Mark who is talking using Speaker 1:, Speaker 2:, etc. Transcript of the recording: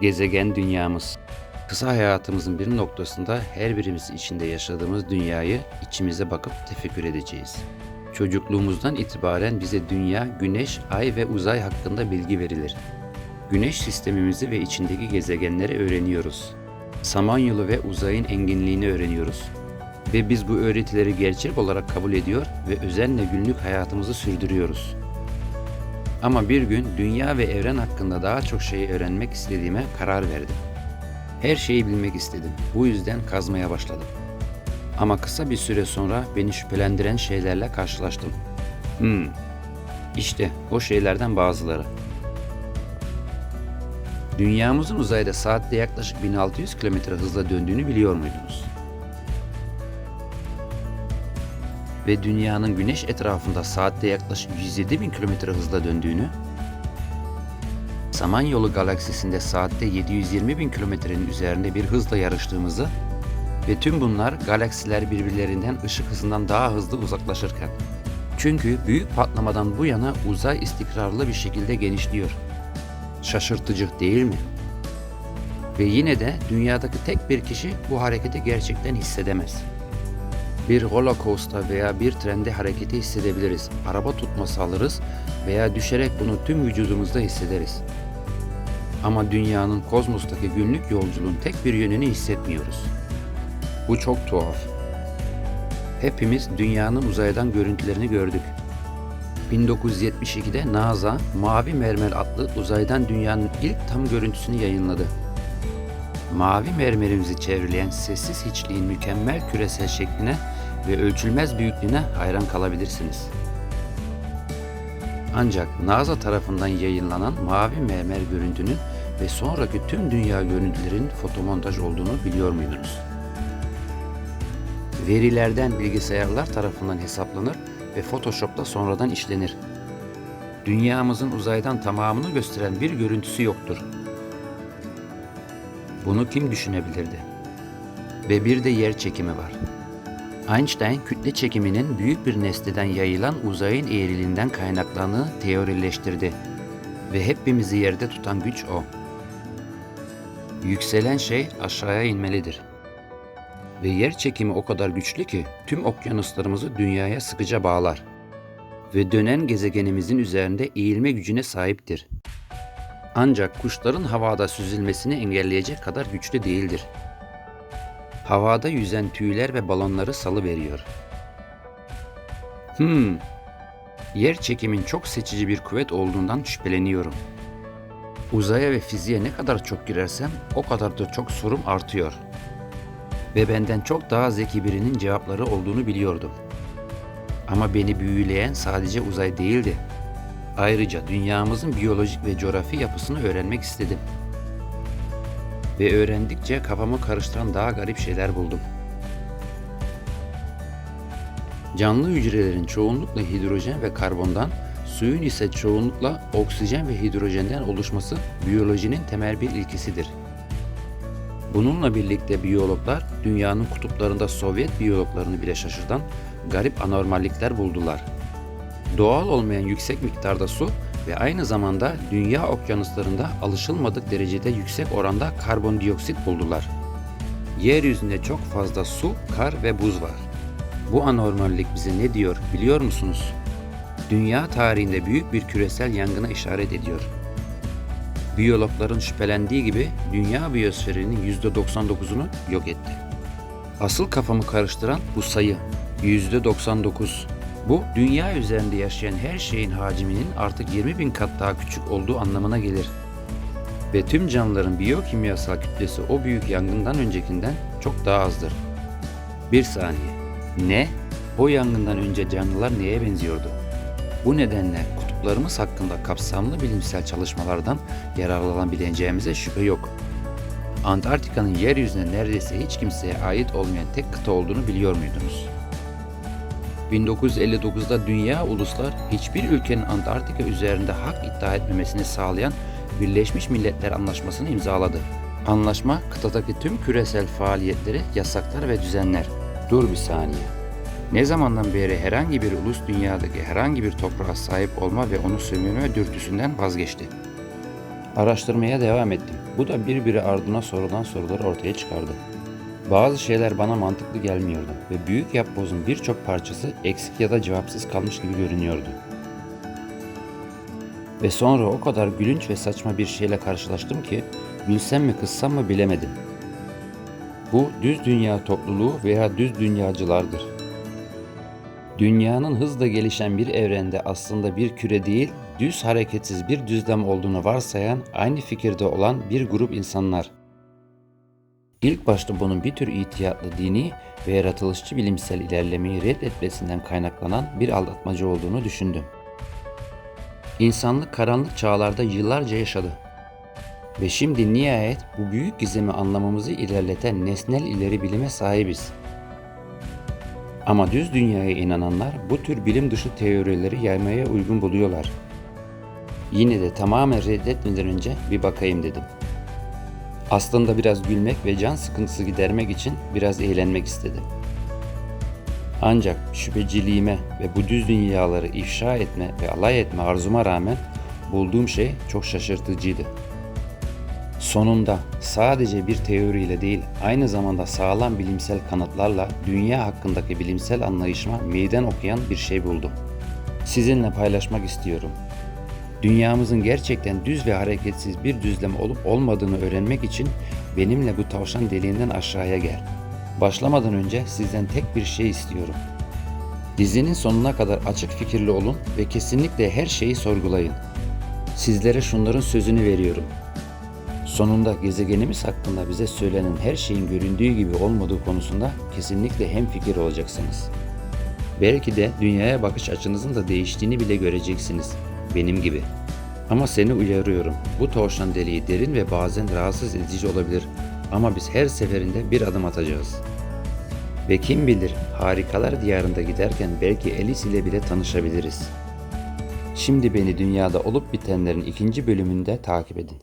Speaker 1: Gezegen dünyamız. Kısa hayatımızın bir noktasında her birimiz içinde yaşadığımız dünyayı içimize bakıp tefekkür edeceğiz. Çocukluğumuzdan itibaren bize dünya, güneş, ay ve uzay hakkında bilgi verilir. Güneş sistemimizi ve içindeki gezegenleri öğreniyoruz. Samanyolu ve uzayın enginliğini öğreniyoruz. Ve biz bu öğretileri gerçek olarak kabul ediyor ve özenle günlük hayatımızı sürdürüyoruz. Ama bir gün dünya ve evren hakkında daha çok şey öğrenmek istediğime karar verdim. Her şeyi bilmek istedim. Bu yüzden kazmaya başladım. Ama kısa bir süre sonra beni şüphelendiren şeylerle karşılaştım. Hmm. İşte o şeylerden bazıları. Dünyamızın uzayda saatte yaklaşık 1600 km hızla döndüğünü biliyor muydunuz? Ve dünyanın güneş etrafında saatte yaklaşık 107 bin km hızla döndüğünü, Samanyolu galaksisinde saatte 720 bin kilometrenin üzerinde bir hızla yarıştığımızı ve tüm bunlar galaksiler birbirlerinden ışık hızından daha hızlı uzaklaşırken. Çünkü büyük patlamadan bu yana uzay istikrarlı bir şekilde genişliyor. Şaşırtıcı değil mi? Ve yine de dünyadaki tek bir kişi bu hareketi gerçekten hissedemez. Bir coaster veya bir trende hareketi hissedebiliriz. Araba tutması alırız veya düşerek bunu tüm vücudumuzda hissederiz. Ama dünyanın kozmostaki günlük yolculuğun tek bir yönünü hissetmiyoruz. Bu çok tuhaf. Hepimiz dünyanın uzaydan görüntülerini gördük. 1972'de NASA Mavi Mermer adlı uzaydan dünyanın ilk tam görüntüsünü yayınladı. Mavi mermerimizi çevreleyen sessiz hiçliğin mükemmel küresel şekline ve ölçülmez büyüklüğüne hayran kalabilirsiniz. Ancak NASA tarafından yayınlanan mavi mermer görüntünün ve sonraki tüm dünya görüntülerin fotomontaj olduğunu biliyor muydunuz? Verilerden bilgisayarlar tarafından hesaplanır ve Photoshop'ta sonradan işlenir. Dünyamızın uzaydan tamamını gösteren bir görüntüsü yoktur. Bunu kim düşünebilirdi? Ve bir de yer çekimi var. Einstein kütle çekiminin büyük bir nesneden yayılan uzayın eğriliğinden kaynaklandığını teorileştirdi. Ve hepimizi yerde tutan güç o. Yükselen şey aşağıya inmelidir. Ve yer çekimi o kadar güçlü ki tüm okyanuslarımızı dünyaya sıkıca bağlar. Ve dönen gezegenimizin üzerinde eğilme gücüne sahiptir. Ancak kuşların havada süzülmesini engelleyecek kadar güçlü değildir. Havada yüzen tüyler ve balonları salı veriyor. Hmm. Yer çekimin çok seçici bir kuvvet olduğundan şüpheleniyorum. Uzaya ve fiziğe ne kadar çok girersem o kadar da çok sorum artıyor. Ve benden çok daha zeki birinin cevapları olduğunu biliyordum. Ama beni büyüleyen sadece uzay değildi. Ayrıca dünyamızın biyolojik ve coğrafi yapısını öğrenmek istedim. Ve öğrendikçe kafamı karıştıran daha garip şeyler buldum. Canlı hücrelerin çoğunlukla hidrojen ve karbondan, suyun ise çoğunlukla oksijen ve hidrojenden oluşması biyolojinin temel bir ilkesidir. Bununla birlikte biyologlar dünyanın kutuplarında Sovyet biyologlarını bile şaşırtan garip anormallikler buldular. Doğal olmayan yüksek miktarda su ve aynı zamanda dünya okyanuslarında alışılmadık derecede yüksek oranda karbondioksit buldular. Yeryüzünde çok fazla su, kar ve buz var. Bu anormallik bize ne diyor biliyor musunuz? Dünya tarihinde büyük bir küresel yangına işaret ediyor. Biyologların şüphelendiği gibi dünya biyosferinin %99'unu yok etti. Asıl kafamı karıştıran bu sayı %99. Bu dünya üzerinde yaşayan her şeyin hacminin artık 20 bin kat daha küçük olduğu anlamına gelir. Ve tüm canlıların biyokimyasal kütlesi o büyük yangından öncekinden çok daha azdır. Bir saniye. Ne? O yangından önce canlılar neye benziyordu? Bu nedenle kutuplarımız hakkında kapsamlı bilimsel çalışmalardan yararlanabileceğimize şüphe yok. Antarktika'nın yeryüzüne neredeyse hiç kimseye ait olmayan tek kıta olduğunu biliyor muydunuz? 1959'da dünya uluslar hiçbir ülkenin Antarktika üzerinde hak iddia etmemesini sağlayan Birleşmiş Milletler Anlaşması'nı imzaladı. Anlaşma kıtadaki tüm küresel faaliyetleri yasaklar ve düzenler. Dur bir saniye. Ne zamandan beri herhangi bir ulus dünyadaki herhangi bir toprağa sahip olma ve onu sömürme dürtüsünden vazgeçti. Araştırmaya devam ettim. Bu da birbiri ardına sorulan soruları ortaya çıkardı. Bazı şeyler bana mantıklı gelmiyordu ve büyük yapbozun birçok parçası eksik ya da cevapsız kalmış gibi görünüyordu. Ve sonra o kadar gülünç ve saçma bir şeyle karşılaştım ki gülsem mi kızsam mı bilemedim. Bu düz dünya topluluğu veya düz dünyacılardır. Dünyanın hızla gelişen bir evrende aslında bir küre değil, düz hareketsiz bir düzlem olduğunu varsayan, aynı fikirde olan bir grup insanlar. İlk başta bunun bir tür ihtiyatlı dini ve yaratılışçı bilimsel ilerlemeyi reddetmesinden kaynaklanan bir aldatmacı olduğunu düşündüm. İnsanlık karanlık çağlarda yıllarca yaşadı. Ve şimdi nihayet bu büyük gizemi anlamamızı ilerleten nesnel ileri bilime sahibiz. Ama düz dünyaya inananlar bu tür bilim dışı teorileri yaymaya uygun buluyorlar. Yine de tamamen reddetmeden önce bir bakayım dedim. Aslında biraz gülmek ve can sıkıntısı gidermek için biraz eğlenmek istedim. Ancak şüpheciliğime ve bu düz dünyaları ifşa etme ve alay etme arzuma rağmen bulduğum şey çok şaşırtıcıydı. Sonunda sadece bir teoriyle değil, aynı zamanda sağlam bilimsel kanıtlarla dünya hakkındaki bilimsel anlayışıma meydan okuyan bir şey buldum. Sizinle paylaşmak istiyorum. Dünyamızın gerçekten düz ve hareketsiz bir düzlem olup olmadığını öğrenmek için benimle bu tavşan deliğinden aşağıya gel. Başlamadan önce sizden tek bir şey istiyorum. Dizinin sonuna kadar açık fikirli olun ve kesinlikle her şeyi sorgulayın. Sizlere şunların sözünü veriyorum. Sonunda gezegenimiz hakkında bize söylenen her şeyin göründüğü gibi olmadığı konusunda kesinlikle hemfikir olacaksınız. Belki de dünyaya bakış açınızın da değiştiğini bile göreceksiniz. Benim gibi. Ama seni uyarıyorum. Bu tavşan deliği derin ve bazen rahatsız edici olabilir. Ama biz her seferinde bir adım atacağız. Ve kim bilir harikalar diyarında giderken belki Alice ile bile tanışabiliriz. Şimdi beni dünyada olup bitenlerin ikinci bölümünde takip edin.